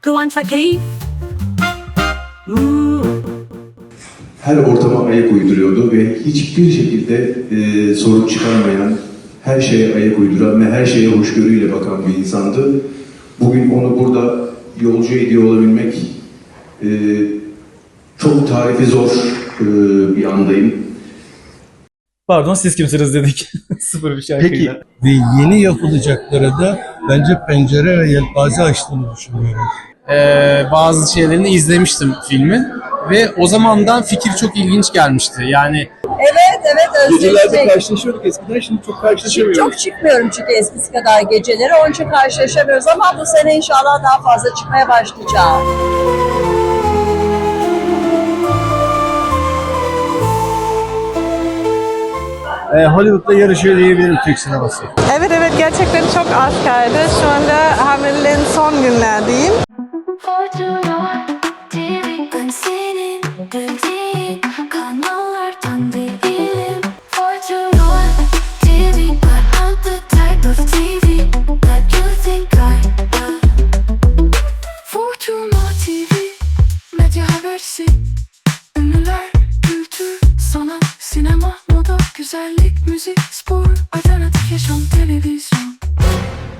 Kıvançla keyif. Hmm. her ortama ayak uyduruyordu ve hiçbir şekilde e, sorun çıkarmayan, her şeye ayak uyduran ve her şeye hoşgörüyle bakan bir insandı. Bugün onu burada yolcu ediyor olabilmek e, çok tarifi zor e, bir andayım. Pardon siz kimsiniz dedik. Sıfır bir şarkıyla. Peki ve yeni yapılacaklara da bence pencere ve yelpaze açtığını düşünüyorum. Ee, bazı şeylerini izlemiştim filmin ve o zamandan fikir çok ilginç gelmişti. Yani Evet evet özleyecek. karşılaşıyorduk eskiden şimdi çok Çok çıkmıyorum çünkü eskisi kadar geceleri. Onun için karşılaşamıyoruz ama bu sene inşallah daha fazla çıkmaya başlayacağım. Ee, Hollywood'da yarışıyor diyebilirim Türk sineması. Evet evet gerçekten çok az kaldı. Şu anda hamileliğin son günlerdeyim.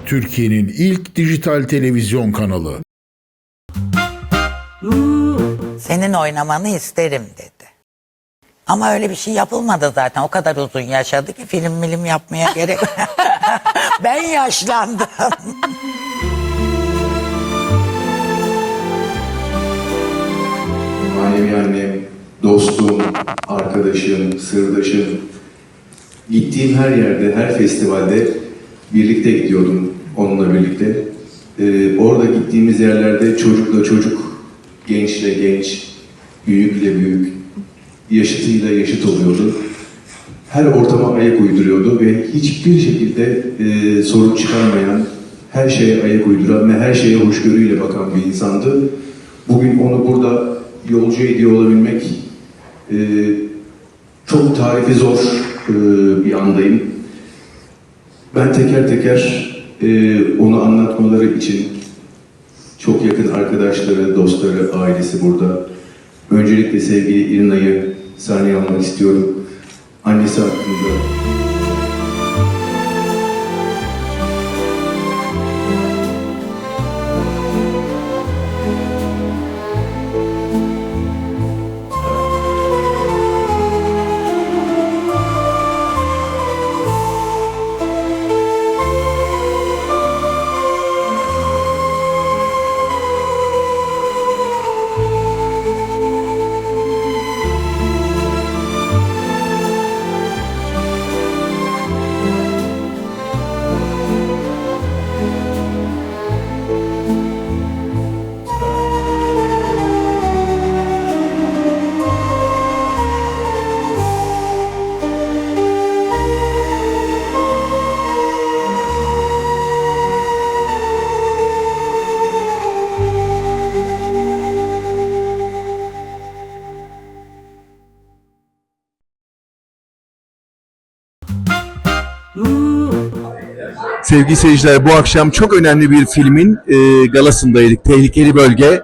Türkiye'nin ilk dijital televizyon kanalı. Senin oynamanı isterim dedi. Ama öyle bir şey yapılmadı zaten. O kadar uzun yaşadı ki film milim yapmaya gerek. ben yaşlandım. Manevi annem, dostum, arkadaşım, sırdaşım. Gittiğim her yerde, her festivalde birlikte gidiyordum onunla birlikte. Ee, orada gittiğimiz yerlerde çocukla çocuk, gençle genç, büyükle büyük, yaşıtıyla yaşıt oluyordu. Her ortama ayak uyduruyordu ve hiçbir şekilde e, sorun çıkarmayan, her şeye ayak uyduran ve her şeye hoşgörüyle bakan bir insandı. Bugün onu burada yolcu ediyor olabilmek e, çok tarifi zor e, bir andayım. Ben teker teker e, onu anlatmaları için çok yakın arkadaşları, dostları, ailesi burada. Öncelikle sevgili İrina'yı sahneye almak istiyorum. Annesi hakkında Sevgili seyirciler bu akşam çok önemli bir filmin e, galasındaydık. Tehlikeli Bölge.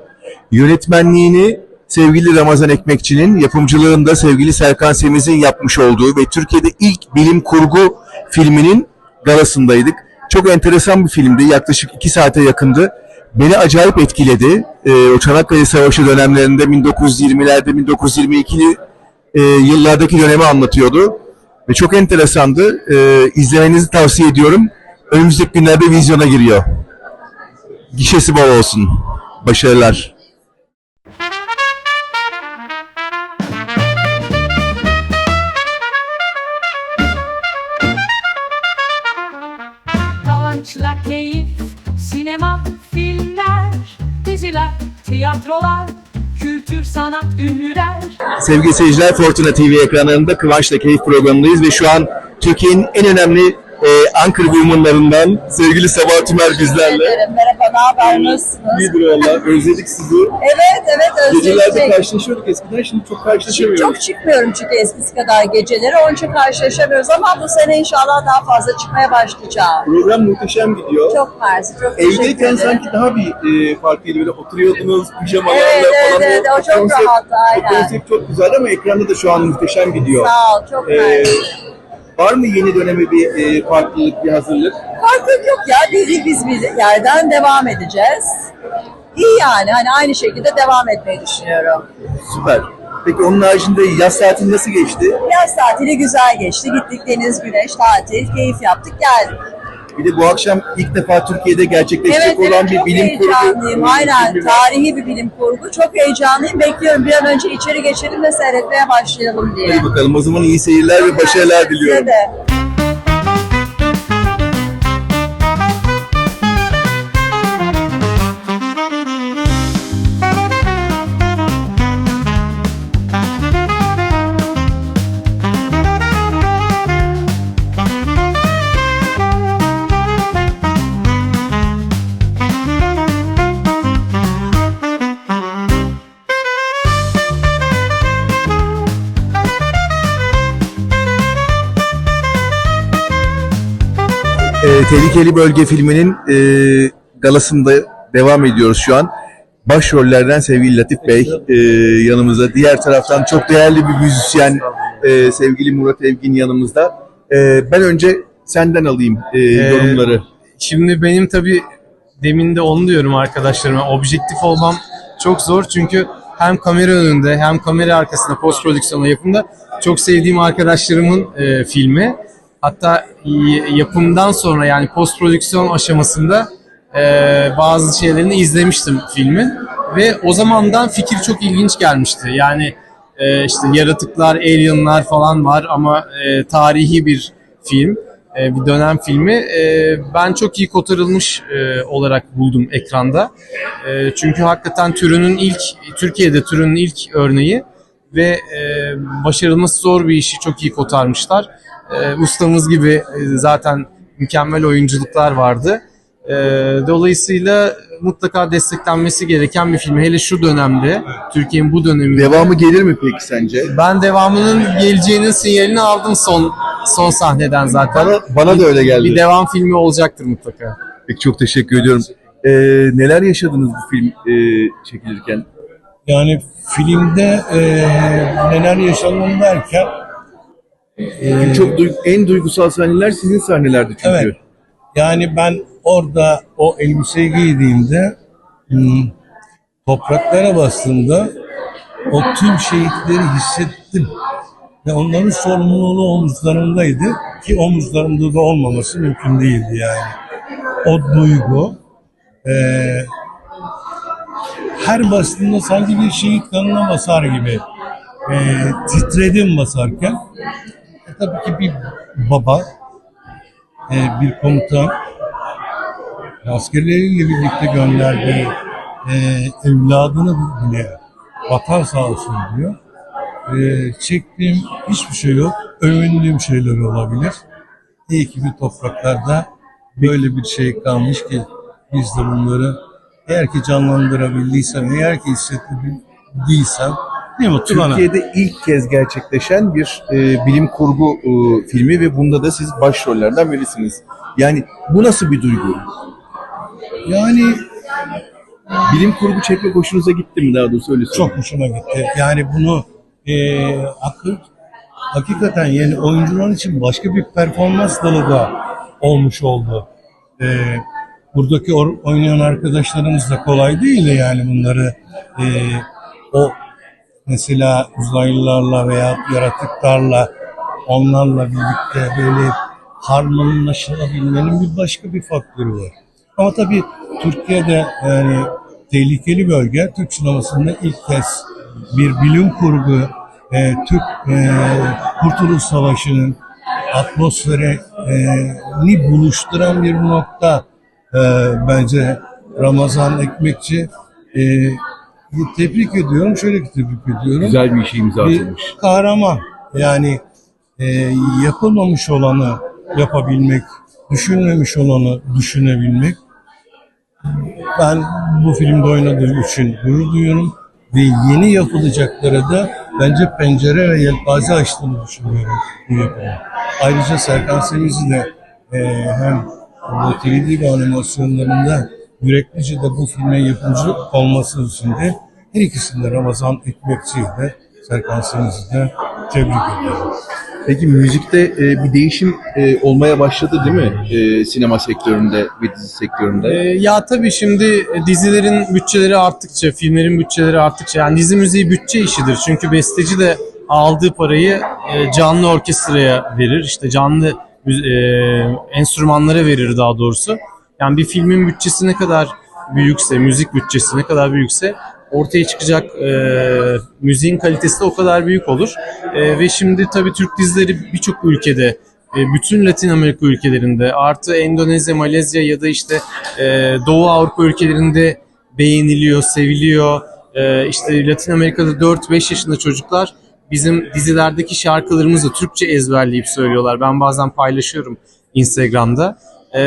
Yönetmenliğini sevgili Ramazan Ekmekçi'nin, yapımcılığında sevgili Serkan Semiz'in yapmış olduğu ve Türkiye'de ilk bilim kurgu filminin galasındaydık. Çok enteresan bir filmdi. Yaklaşık iki saate yakındı. Beni acayip etkiledi. E, o Çanakkale Savaşı dönemlerinde 1920'lerde, 1922'li e, yıllardaki dönemi anlatıyordu. Ve çok enteresandı. E, izlemenizi tavsiye ediyorum. Önümüzdeki günlerde vizyona giriyor. Gişesi bol olsun. Başarılar. Sevgili seyirciler Fortuna TV ekranlarında Kıvanç'la Keyif programındayız ve şu an Türkiye'nin en önemli e, Ankara Woman'larından sevgili Sabah Tümer bizlerle. Merhaba, ne haber, nasılsınız? İyidir valla. Özledik sizi. Evet, evet, Gecelerde özledim. karşılaşıyorduk eskiden şimdi çok karşılaşamıyoruz. Çok çıkmıyorum çünkü eskisi kadar geceleri. Onun için karşılaşamıyoruz ama bu sene inşallah daha fazla çıkmaya başlayacağım. Program muhteşem gidiyor. Çok mersi, çok teşekkür Evdeyken ederim. sanki daha bir e, farklıydı böyle oturuyordunuz pijamalarla Evet, evet, falan. evet, o çok konsept- rahattı, aynen. O konsept çok güzeldi ama ekranda da şu an muhteşem gidiyor. Sağ ol, çok Ee, mersi. Var mı yeni döneme bir e, farklılık, bir hazırlık? Farklılık yok ya, bildiğimiz bir yerden devam edeceğiz. İyi yani, hani aynı şekilde devam etmeyi düşünüyorum. Süper. Peki onun haricinde yaz tatili nasıl geçti? Yaz tatili güzel geçti. Gittik deniz, güneş, tatil, keyif yaptık, geldik. Bir de bu akşam ilk defa Türkiye'de gerçekleşecek Evet, olan evet bir bilim kurgu. Aynen, tarihi bir bilim kurgu. Çok heyecanlıyım. Bekliyorum bir an önce içeri geçelim ve seyretmeye başlayalım diye. Hadi bakalım o zaman iyi seyirler ve başarılar Size diliyorum. de. Tehlikeli Bölge filminin e, galasında devam ediyoruz şu an. Başrollerden sevgili Latif Bey e, yanımızda. Diğer taraftan çok değerli bir müzisyen e, sevgili Murat Evgin yanımızda. E, ben önce senden alayım e, yorumları. Şimdi benim tabii demin de onu diyorum arkadaşlarıma. Objektif olmam çok zor çünkü hem kamera önünde hem kamera arkasında post prodüksiyonla yapımda çok sevdiğim arkadaşlarımın e, filmi. Hatta yapımdan sonra yani post prodüksiyon aşamasında e, bazı şeylerini izlemiştim filmin ve o zamandan fikir çok ilginç gelmişti. Yani e, işte yaratıklar, alienlar falan var ama e, tarihi bir film, e, bir dönem filmi. E, ben çok iyi kotarılmış e, olarak buldum ekranda. E, çünkü hakikaten türünün ilk, Türkiye'de türünün ilk örneği ve e, başarılması zor bir işi çok iyi kotarmışlar. E, ustamız gibi e, zaten mükemmel oyunculuklar vardı. E, dolayısıyla mutlaka desteklenmesi gereken bir film. Hele şu dönemde, Türkiye'nin bu döneminde. Devamı gelir mi peki sence? Ben devamının geleceğinin sinyalini aldım son son sahneden zaten. Bana, bana da öyle geldi. Bir devam filmi olacaktır mutlaka. Peki çok teşekkür ediyorum. E, neler yaşadınız bu film e, çekilirken? Yani filmde e, neler yaşandı derken e, Çok duy- en duygusal sahneler sizin sahnelerdi çünkü. Evet. Yani ben orada o elbiseyi giydiğimde hmm, topraklara bastığımda o tüm şehitleri hissettim. Ve onların sorumluluğu omuzlarımdaydı ki omuzlarımda da olmaması mümkün değildi yani. O duygu eee, her bastığında sanki bir şehit kanına basar gibi eee titredim basarken. Tabii ki bir baba, e, bir komutan askerleriyle birlikte gönderdiği e, evladını bile vatan sağ olsun diyor. E, çektiğim hiçbir şey yok. Övündüğüm şeyler olabilir. İyi ki bir topraklarda böyle bir şey kalmış ki biz de bunları eğer ki canlandırabildiysem, eğer ki hissettirdiysem ne mutlu bana. Türkiye'de ilk kez gerçekleşen bir e, bilim kurgu e, filmi ve bunda da siz başrollerden birisiniz. Yani bu nasıl bir duygu? Yani Bilim kurgu çekmek hoşunuza gitti mi daha doğrusu öyle söyleyeyim. çok hoşuma gitti. Yani bunu e, hakik, hakikaten yani oyuncular için başka bir performans dalı da olmuş oldu. E, buradaki oynayan arkadaşlarımız da kolay değil yani bunları e, o mesela uzaylılarla veya yaratıklarla onlarla birlikte böyle harmanlaşılabilmenin bir başka bir faktörü var. Ama tabii Türkiye'de yani tehlikeli bölge Türk sinemasında ilk kez bir bilim kurgu e, Türk e, Kurtuluş Savaşı'nın atmosferini buluşturan bir nokta e, bence Ramazan Ekmekçi e, tebrik ediyorum. Şöyle ki tebrik ediyorum Güzel bir işe imza bir atılmış. kahraman. Yani e, yapılmamış olanı yapabilmek, düşünmemiş olanı düşünebilmek. Ben bu filmde oynadığım için gurur duyuyorum ve yeni yapılacaklara da bence pencere ve yelpaze açtığını düşünüyorum bu yapımın. Ayrıca Serkan Semiz'i de e, hem 3D animasyonlarında yüreklice de bu filme yapımcı olması için de her ikisini de Ramazan Ekmekçi'yi de Serkan Semiz'i de tebrik ediyorum. Peki müzikte e, bir değişim e, olmaya başladı değil mi? E, sinema sektöründe ve dizi sektöründe. Ee, ya tabii şimdi dizilerin bütçeleri arttıkça, filmlerin bütçeleri arttıkça yani dizi müziği bütçe işidir. Çünkü besteci de aldığı parayı e, canlı orkestraya verir. işte canlı e, enstrümanlara verir daha doğrusu. Yani bir filmin bütçesi ne kadar büyükse, müzik bütçesi ne kadar büyükse ortaya çıkacak e, müziğin kalitesi de o kadar büyük olur. E, ve şimdi tabii Türk dizileri birçok ülkede e, bütün Latin Amerika ülkelerinde artı Endonezya, Malezya ya da işte e, Doğu Avrupa ülkelerinde beğeniliyor, seviliyor. E, işte Latin Amerika'da 4-5 yaşında çocuklar bizim dizilerdeki şarkılarımızı Türkçe ezberleyip söylüyorlar. Ben bazen paylaşıyorum Instagram'da. E,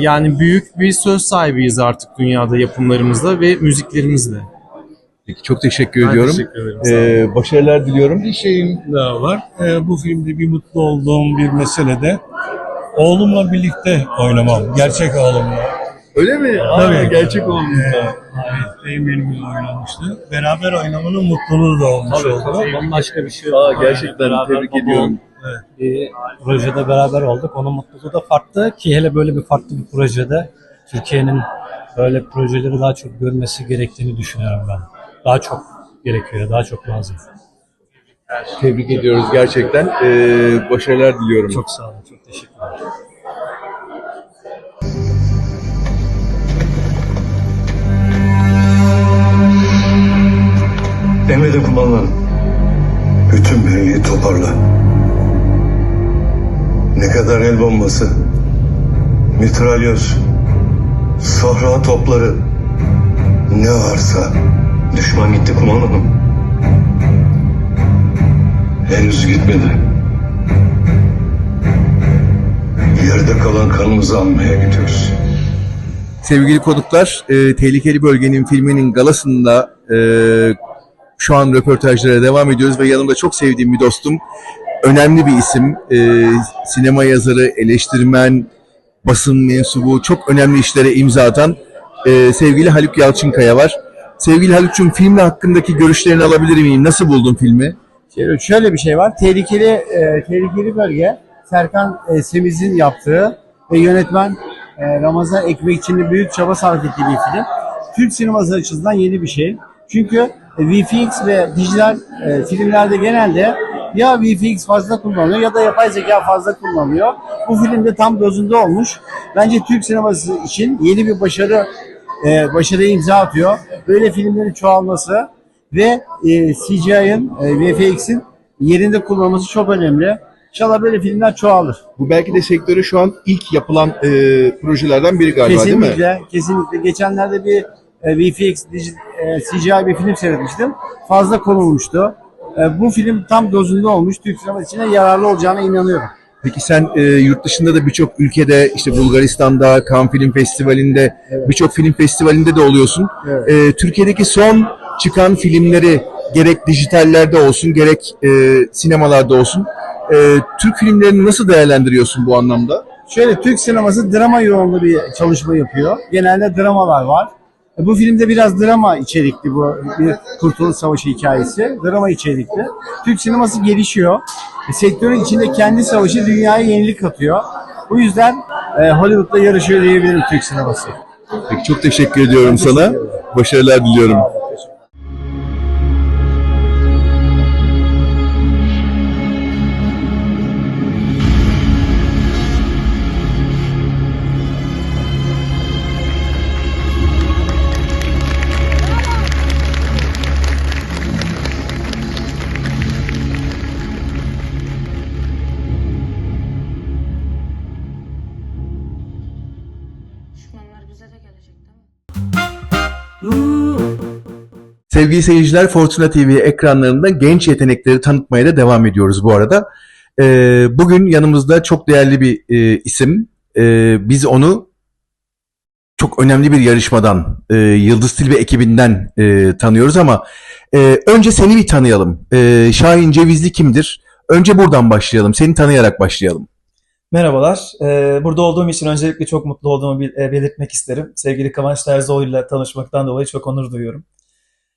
yani büyük bir söz sahibiyiz artık dünyada yapımlarımızda ve müziklerimizle. Peki, çok teşekkür Ben ediyorum. teşekkür ederim. Sağ olun. E, başarılar diliyorum. Bir şeyim daha var. Ee, bu filmde bir mutlu olduğum bir mesele de oğlumla birlikte oynamam. Gerçek oğlumla. Öyle mi? Tabii. gerçek oğlunuzda. Evet, benimle oynamıştı. Beraber oynamanın mutluluğu da olmuş oldu. Bambaşka bir şey Aa, gerçekten tebrik ediyorum. Bir projede beraber olduk. Onun mutluluğu da farklı ki hele böyle bir farklı bir projede Türkiye'nin böyle projeleri daha çok görmesi gerektiğini düşünüyorum ben. Daha çok gerekiyor, daha çok lazım. Tebrik ediyoruz gerçekten. E, başarılar diliyorum. Çok sağ olun, çok teşekkürler. Emredin kumandanım. Bütün birliği toparla. Ne kadar el bombası, mitralyoz, sahra topları, ne varsa. Düşman gitti kumandanım. Henüz gitmedi. Yerde kalan kanımızı almaya gidiyoruz. Sevgili konuklar, e, Tehlikeli Bölgenin filminin galasında e, şu an röportajlara devam ediyoruz ve yanımda çok sevdiğim bir dostum, önemli bir isim, e, sinema yazarı, eleştirmen, basın mensubu, çok önemli işlere imza atan e, sevgili Haluk Yalçınkaya var. Sevgili Haluk'cum filmle hakkındaki görüşlerini alabilir miyim? Nasıl buldun filmi? Şöyle, bir şey var. Tehlikeli e, tehlikeli bölge Serkan e, Semiz'in yaptığı ve yönetmen e, Ramazan Ekmekçi'nin büyük çaba sarf ettiği bir film. Türk sineması açısından yeni bir şey. Çünkü e, VFX ve dijital e, filmlerde genelde ya VFX fazla kullanılıyor ya da yapay zeka fazla kullanılıyor. Bu filmde tam dozunda olmuş. Bence Türk sineması için yeni bir başarı e, başarıya imza atıyor. Böyle filmlerin çoğalması ve e, CGI'ın, e, VFX'in yerinde kullanılması çok önemli. İnşallah böyle filmler çoğalır. Bu belki de sektöre şu an ilk yapılan e, projelerden biri galiba değil mi? kesinlikle, kesinlikle. Geçenlerde bir e, VFX, e, CGI bir film seyretmiştim. Fazla konulmuştu. E, bu film tam dozunda olmuş. Türk sineması için de yararlı olacağına inanıyorum. Peki sen e, yurt dışında da birçok ülkede işte Bulgaristan'da, Cannes Film Festivali'nde, birçok film festivalinde de oluyorsun. Evet. E, Türkiye'deki son çıkan filmleri gerek dijitallerde olsun gerek e, sinemalarda olsun e, Türk filmlerini nasıl değerlendiriyorsun bu anlamda? Şöyle Türk sineması drama yoğunlu bir çalışma yapıyor. Genelde dramalar var. E, Bu filmde biraz drama içerikli bu bir Kurtuluş Savaşı hikayesi. Drama içerikli. Türk sineması gelişiyor. E, Sektörün içinde kendi savaşı dünyaya yenilik katıyor. Bu yüzden e, Hollywood'la yarışıyor diyebilirim Türk sineması. Peki çok teşekkür ediyorum sana. Başarılar diliyorum. Sevgili seyirciler Fortuna TV ekranlarında genç yetenekleri tanıtmaya da devam ediyoruz bu arada. Ee, bugün yanımızda çok değerli bir e, isim. Ee, biz onu çok önemli bir yarışmadan, e, Yıldız Tilbe ekibinden e, tanıyoruz ama e, önce seni bir tanıyalım. E, Şahin Cevizli kimdir? Önce buradan başlayalım. Seni tanıyarak başlayalım. Merhabalar. Ee, burada olduğum için öncelikle çok mutlu olduğumu e, belirtmek isterim. Sevgili Kıvanç Terzioğlu ile tanışmaktan dolayı çok onur duyuyorum.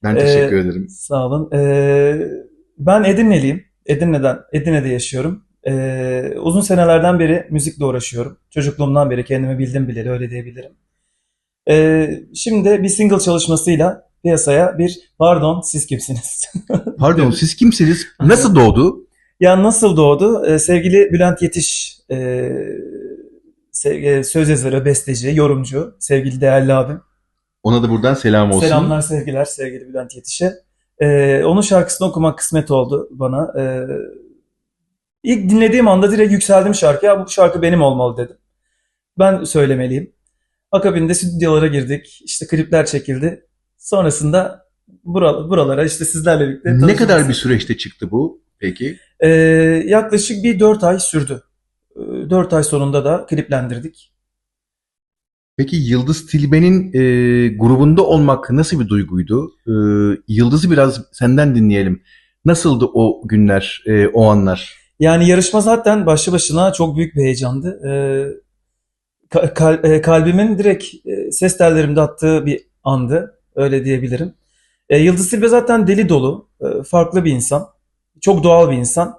Ben Ee, teşekkür ederim. Sağ olun. Ee, ben Edirne'liyim. Edirne'den, Edirne'de yaşıyorum. Ee, uzun senelerden beri müzikle uğraşıyorum. Çocukluğumdan beri kendimi bildim bileli öyle diyebilirim. Ee, şimdi bir single çalışmasıyla piyasaya bir pardon siz kimsiniz? Pardon siz kimsiniz? Nasıl doğdu? Ya nasıl doğdu? Ee, sevgili Bülent Yetiş, e, sev- e, söz yazarı, besteci, yorumcu, sevgili değerli abim. Ona da buradan selam olsun. Selamlar, sevgiler sevgili Bülent Yetiş'e. Ee, onun şarkısını okumak kısmet oldu bana. Ee, ilk dinlediğim anda direkt yükseldim şarkıya. Bu şarkı benim olmalı dedim. Ben söylemeliyim. Akabinde stüdyolara girdik. İşte klipler çekildi. Sonrasında bura- buralara işte sizlerle birlikte Ne kadar bir süreçte çıktı bu peki? Ee, yaklaşık bir 4 ay sürdü. 4 ay sonunda da kliplendirdik. Peki Yıldız Tilbe'nin e, grubunda olmak nasıl bir duyguydu? E, Yıldız'ı biraz senden dinleyelim. Nasıldı o günler, e, o anlar? Yani yarışma zaten başlı başına çok büyük bir heyecandı. Ka- kal- e, kalbimin direkt e, ses tellerimde attığı bir andı. Öyle diyebilirim. E, Yıldız Tilbe zaten deli dolu, e, farklı bir insan. Çok doğal bir insan.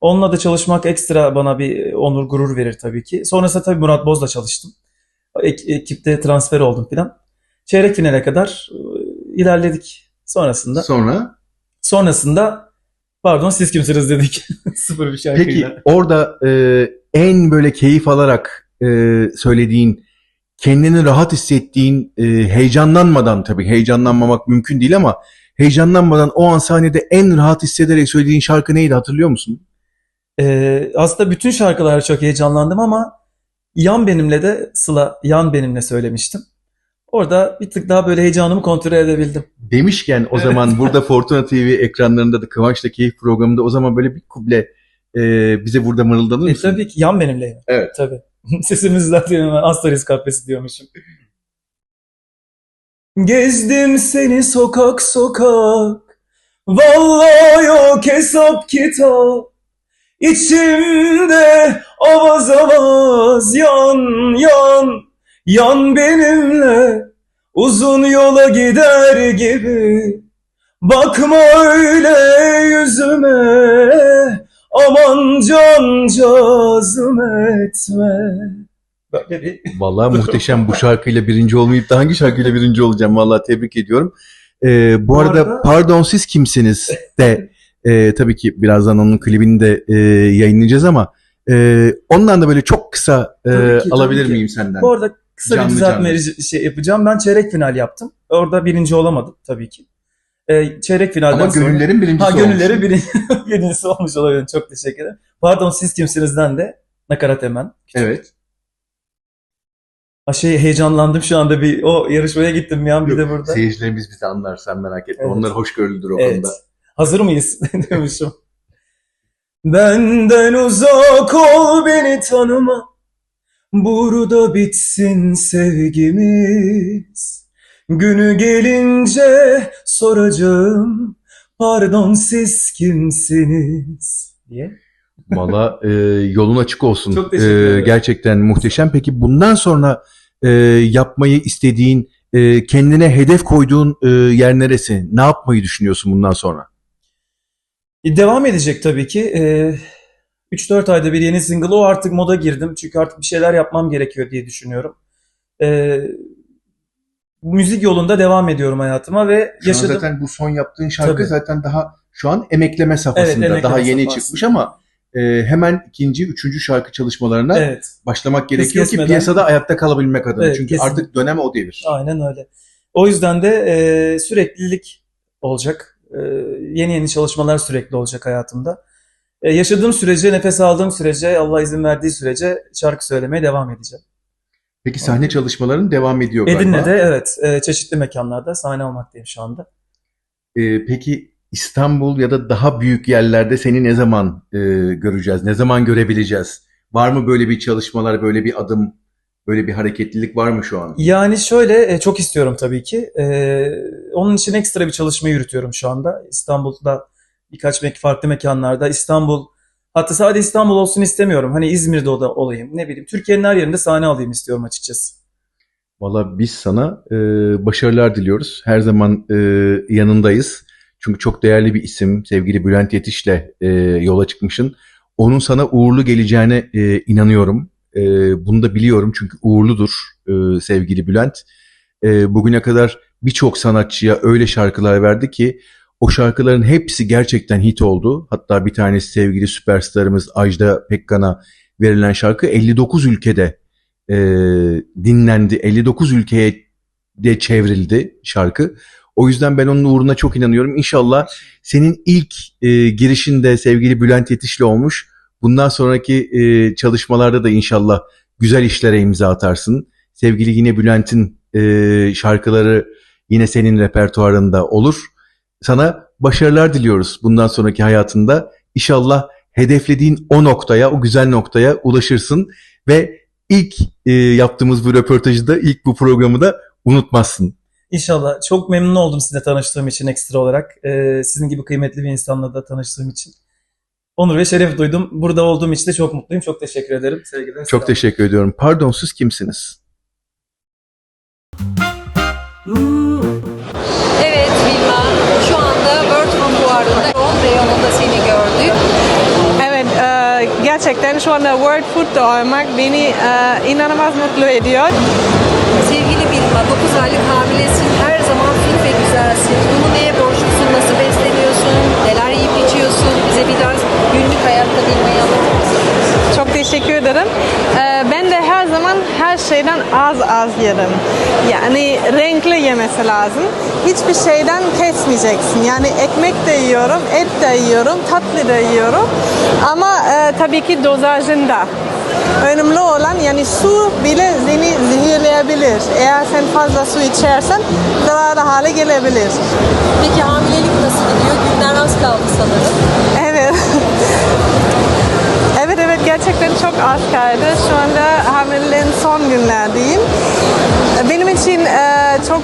Onunla da çalışmak ekstra bana bir onur, gurur verir tabii ki. Sonrasında tabii Murat Boz'la çalıştım. Ek- ekipte transfer oldum filan. Çeyrek finale kadar e, ilerledik. Sonrasında Sonra? sonrasında pardon siz kimsiniz dedik. Sıfır bir şarkıyla. Peki orada e, en böyle keyif alarak e, söylediğin, kendini rahat hissettiğin, e, heyecanlanmadan tabii heyecanlanmamak mümkün değil ama heyecanlanmadan o an sahnede en rahat hissederek söylediğin şarkı neydi hatırlıyor musun? Ee, aslında bütün şarkılara çok heyecanlandım ama Yan Benimle de Sıla Yan Benimle söylemiştim. Orada bir tık daha böyle heyecanımı kontrol edebildim. Demişken o Evet. zaman burada Fortuna TV ekranlarında da Kıvanç'la Keyif programında o zaman böyle bir kuble e, bize burada mırıldanır E, mısın? tabii ki Yan Benimle. Evet. Tabii. Sesimiz zaten hemen Asterisk kahvesi diyormuşum. Gezdim seni sokak sokak Vallahi yok hesap kitap İçimde avaz avaz yan yan Yan benimle uzun yola gider gibi. Bakma öyle yüzüme Aman cancağızım etme. Böyle bir Vallahi muhteşem bu şarkıyla birinci olmayıp da hangi şarkıyla birinci olacağım? Vallahi tebrik ediyorum. Ee, bu, Bu arada, arada- pardon siz kimsiniz de e, tabii ki birazdan onun klibini de e, yayınlayacağız ama e, ondan da böyle çok kısa e, Tabii ki, tabii alabilir ki. miyim senden? Bu arada kısa Canlı bir düzeltme canlı. şey yapacağım. Ben çeyrek final yaptım. Orada birinci olamadım tabii ki. Ee, çeyrek finalden ama sonra... gönüllerin birincisi Ha gönülleri olmuşsun. birin- birincisi olmuş olabilir. Çok teşekkür ederim. Pardon siz kimsinizden de nakarat hemen. Evet. Ha, şey heyecanlandım şu anda bir o yarışmaya gittim bir an bir de burada. Seyircilerimiz bizi anlar sen merak etme. Evet. Onlar hoşgörülüdür o Evet. konuda. Hazır mıyız? demişim. Benden uzak ol beni tanıma. Burada bitsin sevgimiz. Günü gelince soracağım. Pardon siz kimsiniz? diye. Valla e, yolun açık olsun. Çok teşekkür E, ederim. gerçekten muhteşem. Peki bundan sonra e, yapmayı istediğin, e, kendine hedef koyduğun e, yer neresi? Ne yapmayı düşünüyorsun bundan sonra? E, Devam edecek tabii ki. Ee, 3-4 ayda bir yeni single o artık moda girdim. Çünkü artık bir şeyler yapmam gerekiyor diye düşünüyorum. Ee, müzik yolunda devam ediyorum hayatıma ve Şu an yaşadığım... zaten bu son yaptığın şarkı Tabii. zaten daha şu an emekleme safhasında. emekleme daha yeni safhasında. çıkmış ama e, hemen ikinci, üçüncü şarkı çalışmalarına Evet. başlamak gerekiyor ki piyasada ayakta kalabilmek adına. Evet, Çünkü kesin. artık dönem o devir. Aynen öyle. O yüzden de e, süreklilik olacak. E, yeni yeni çalışmalar sürekli olacak hayatımda. E, yaşadığım sürece, nefes aldığım sürece, Allah izin verdiği sürece şarkı söylemeye devam edeceğim. Peki sahne çalışmaların devam ediyor galiba. Edirne'de evet, e, çeşitli mekanlarda sahne almaktayım şu anda. Peki İstanbul ya da daha büyük yerlerde seni ne zaman e, göreceğiz? Ne zaman görebileceğiz? Var mı böyle bir çalışmalar, böyle bir adım, böyle bir hareketlilik var mı şu an? Yani şöyle e, çok istiyorum tabii ki. E, onun için ekstra bir çalışma yürütüyorum şu anda. İstanbul'da birkaç mek farklı mekanlarda. İstanbul hatta sadece İstanbul olsun istemiyorum. Hani İzmir'de o da olayım. Ne bileyim Türkiye'nin her yerinde sahne alayım istiyorum açıkçası. Valla biz sana e, başarılar diliyoruz. Her zaman e, yanındayız. Çünkü çok değerli bir isim. Sevgili Bülent Yetiş'le e, yola çıkmışsın. Onun sana uğurlu geleceğine e, inanıyorum. E, bunu da biliyorum çünkü uğurludur e, sevgili Bülent. E, bugüne kadar birçok sanatçıya öyle şarkılar verdi ki o şarkıların hepsi gerçekten hit oldu. Hatta bir tanesi sevgili süperstarımız Ajda Pekkan'a verilen şarkı 59 ülkede e, dinlendi. 59 ülkeye de çevrildi şarkı. O yüzden ben onun uğruna çok inanıyorum. İnşallah senin ilk e, girişinde sevgili Bülent Yetiş'le olmuş. Bundan sonraki e, çalışmalarda da inşallah güzel işlere imza atarsın. Sevgili yine Bülent'in e, şarkıları yine senin repertuarında olur. Sana başarılar diliyoruz bundan sonraki hayatında. İnşallah hedeflediğin o noktaya, o güzel noktaya ulaşırsın ve ilk e, yaptığımız bu röportajı da, ilk bu programı da unutmazsın. İnşallah. Çok memnun oldum sizinle tanıştığım için ekstra olarak. E, sizin gibi kıymetli bir insanla da tanıştığım için. Onur ve şeref duydum. Burada olduğum için de çok mutluyum. Çok teşekkür ederim. Sevgiler. Çok teşekkür ediyorum. Pardon siz kimsiniz? Evet Vilma, şu anda World Food Fuarı'nda Ron reyonunda seni gördük. Evet, e, gerçekten şu anda World Food'da olmak beni e, inanılmaz mutlu ediyor. Sevgili Vilma, 9 aylık hamilesin, her zaman fit ve güzelsin. Bunu neye borçlusun, nasıl Bize biraz günlük hayatta bilmeyi anlatır? Çok teşekkür ederim. E, ben de her zaman her şeyden az az yerim. Yani renkli yemesi lazım. Hiçbir şeyden kesmeyeceksin. Yani ekmek de yiyorum, et de yiyorum, tatlı da yiyorum. Ama e, tabii ki dozajında. Önemli olan yani su bile seni zehirleyebilir. Eğer sen fazla su içersen zararlı hale gelebilir. Peki hamilelik nasıl gidiyor? Günler az kaldı sanırım. Gerçekten çok az kaldı. Şu anda hamileliğin son günlerdeyim. Benim için e, çok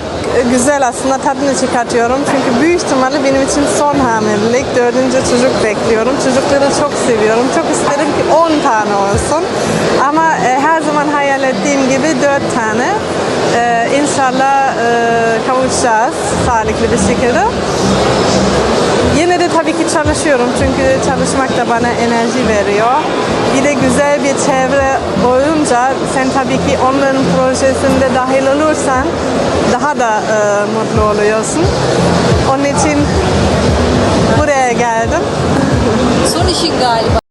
güzel aslında tadını çıkartıyorum. Çünkü büyük ihtimalle benim için son hamilelik. Dördüncü çocuk bekliyorum. Çocukları çok seviyorum. Çok isterim ki 10 tane olsun. Ama e, her zaman hayal ettiğim gibi 4 tane. E, inşallah e, kavuşacağız sağlıklı bir şekilde. Yine de tabii ki çalışıyorum çünkü çalışmak da bana enerji veriyor. Bir de güzel bir çevre olunca sen tabii ki onların projesinde dahil olursan daha da e, mutlu oluyorsun. Onun için buraya geldim. Son işin galiba.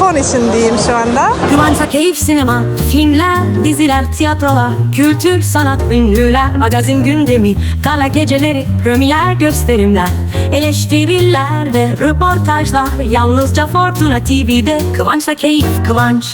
Son işindeyim şu anda. Kıvanç'a keyif sinema, filmler, diziler, tiyatrolar, kültür, sanat, ünlüler, magazin gündemi, gala geceleri, premier gösterimler, eleştiriler ve röportajlar, yalnızca Fortuna TV'de Kıvanç'la keyif, Kıvanç.